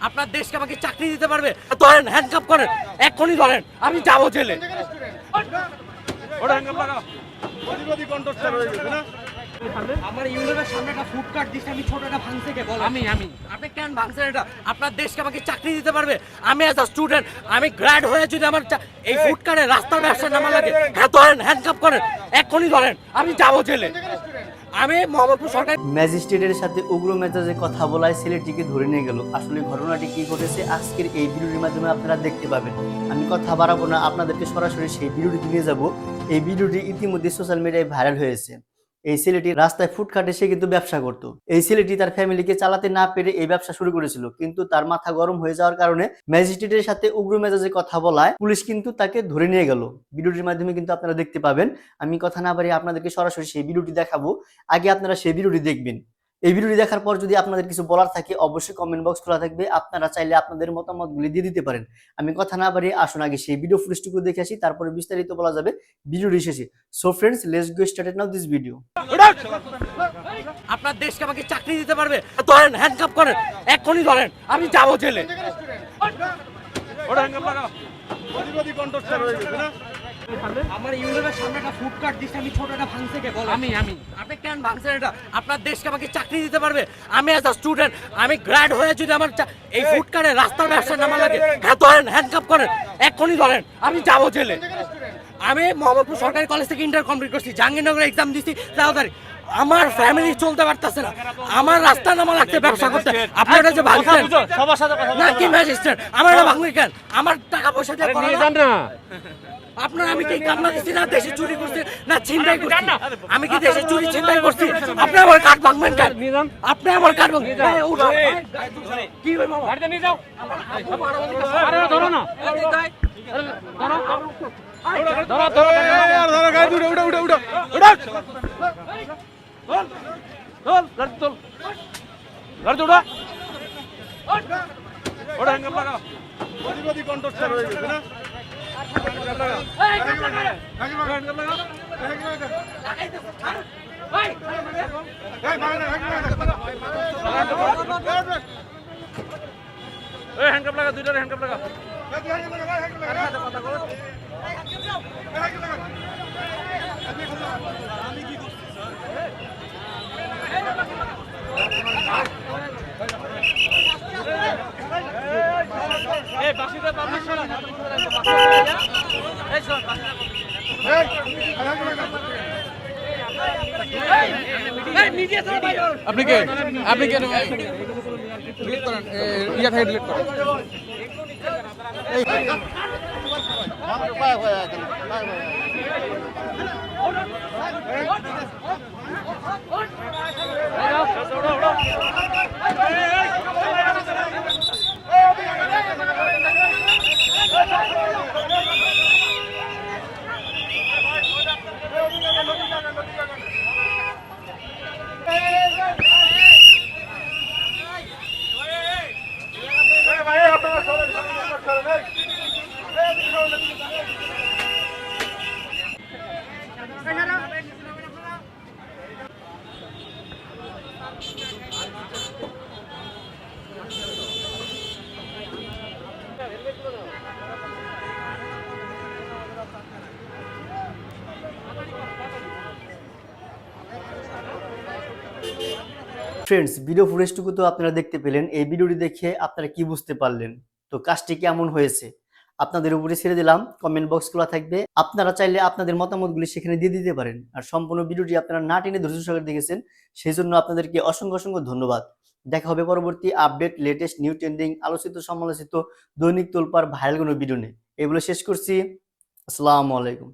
আপনার দেশকে আমাকে চাকরি দিতে পারবে? ধরেন হ্যান্ডকাপ করেন। এক্ষুনি ধরেন আমি যাব জেলে। ওটা হ্যান্ডকাপ লাগাও। হয়ে গেছে না? আমার ইউনিভার্সিটির সামনে একটা ফুড কার্ট দিচ্ছে আমি ছোট একটা ভাঙছে কে বল? আমি আমি। আপনি কেন ভাঙছেন এটা? আপনার দেশকে আমাকে চাকরি দিতে পারবে? আমি এজ আ স্টুডেন্ট আমি গ্র্যাড হয়ে যদি আমার এই ফুড কার্টে রাস্তার ব্যবসা নামা লাগে হ্যাঁ ধরেন হ্যান্ডকাপ করেন এক্ষুনি ধরেন আমি যাব জেলে। আমি মোহাম্মদপুর সরকার ম্যাজিস্ট্রেটের সাথে উগ্র মেজাজে কথা বলায় ছেলেটিকে ধরে নিয়ে গেল। আসলে ঘটনাটি কি ঘটেছে আজকের এই ভিডিওটির মাধ্যমে আপনারা দেখতে পাবেন। আমি কথা বাড়াবো না আপনাদেরকে সরাসরি সেই ভিডিওটি নিয়ে যাব। এই ভিডিওটি ইতিমধ্যে সোশ্যাল মিডিয়ায় ভাইরাল হয়েছে। এই ছেলেটি রাস্তায় ফুটখাটে সে কিন্তু ব্যবসা করত। এই ছেলেটি তার ফ্যামিলিকে চালাতে না পেরে এই ব্যবসা শুরু করেছিল। কিন্তু তার মাথা গরম হয়ে যাওয়ার কারণে ম্যাজিস্ট্রেটের সাথে উগ্র মেজাজে কথা বলায় পুলিশ কিন্তু তাকে ধরে নিয়ে গেল। ভিডিওটির মাধ্যমে কিন্তু আপনারা দেখতে পাবেন। আমি কথা না পারি আপনাদেরকে সরাসরি সেই ভিডিওটি দেখাবো। আগে আপনারা সেই ভিডিওটি দেখবেন। এই ভিডিওটি দেখার পর যদি আপনাদের কিছু বলার থাকে অবশ্যই কমেন্ট বক্স খোলা থাকবে। আপনারা চাইলে আপনাদের মতামতগুলি দিয়ে দিতে পারেন। আমি কথা না বাড়িয়ে আসুন আগে সেই ভিডিও ফুটেজটুকু দেখে আসি তারপরে বিস্তারিত বলা যাবে ভিডিওটি শেষে। So friends let's go started now this video আপনার দেশকে আমাকে চাকরি দিতে পারবে? ধরেন হ্যান্ডকাপ করেন। এক্ষুনি ধরেন আমি যাব জেলে। ওটা হ্যাঙ্গার লাগা প্রতিবাদী কণ্ঠস্বর হয়ে গেছে না? আমার সামনে একটা ফুড কার্ট আমি ছোট একটা ভাঙছে কে বল। আমি আমি। আপনি কেন ভাঙছেন এটা? আপনার দেশকে আমাকে চাকরি দিতে পারবে? আমি এজ আ স্টুডেন্ট আমি গ্র্যাড হয়ে যদি আমার এই ফুড কার্টে রাস্তার ব্যবসা নামা লাগে হ্যাঁ ধরেন হ্যান্ডকাপ করেন এক্ষুনি ধরেন আমি যাব জেলে। আমি মোহাম্মদপুর সরকারি কলেজ থেকে ইন্টার কমপ্লিট করছি জাহাঙ্গীরনগরে এক্সাম দিচ্ছি তাড়াতাড়ি আমার ফ্যামিলি চলতে পারতেছে না। আমার রাস্তা নামা লাগছে ব্যবসা করতে। আপনারা যে ভাঙছেন? সবার সাথে না কি ম্যাজিস্ট্রেট আমার এটা ভাঙবে কেন? আমার টাকা পয়সা দিয়ে। না। আপনার আমি কি কান্না দিচ্ছি না দেশে চুরি করছি না ছিনতাই করছি? আমি কি দেশে চুরি ছিনতাই করছি? আপনি আমার কাঠ ভাঙবেন কেন? আপনি আমার কাঠ ভাঙবেন কি হইব বাবা? গাড়িতে নিয়ে যাও। আরে ধরো না। এই, তাই। ধরো ধরো ধরো গাড়ি উঠে উঠে উঠে উঠে। উঠে তোল তোল। গাড়ি তোল গাড়ি উঠা। ওটা হ্যাঙ্গার লাগা কণ্ঠস্বর হয়ে গেছে না? হ্যান্ডকাপ লাগা। দুইটার হ্যান্ডকাপ লাগা এই আপনি কে? আপনি কে? ডিলিট করেন। ইয়া থেকে ডিলিট করেন। ফ্রেন্ডস ভিডিও ফুটেজটুকু তো আপনারা দেখতে পেলেন। এই ভিডিওটি দেখে আপনারা কি বুঝতে পারলেন? তো কাজটি কেমন হয়েছে? আপনাদের উপরে ছেড়ে দিলাম। কমেন্ট বক্স খোলা থাকবে। আপনারা চাইলে আপনাদের মতামতগুলি সেখানে দিয়ে দিতে পারেন। আর সম্পূর্ণ ভিডিওটি আপনারা না টেনে ধৈর্য সহকারে দেখেছেন সেই জন্য আপনাদেরকে অসংখ্য অসংখ্য ধন্যবাদ। দেখা হবে পরবর্তী আপডেট লেটেস্ট নিউ ট্রেন্ডিং আলোচিত, সমালোচিত, দৈনিক তোলপার ভাইরাল কোনো ভিডিও নেই এগুলো শেষ করছি। আসসালামু আলাইকুম।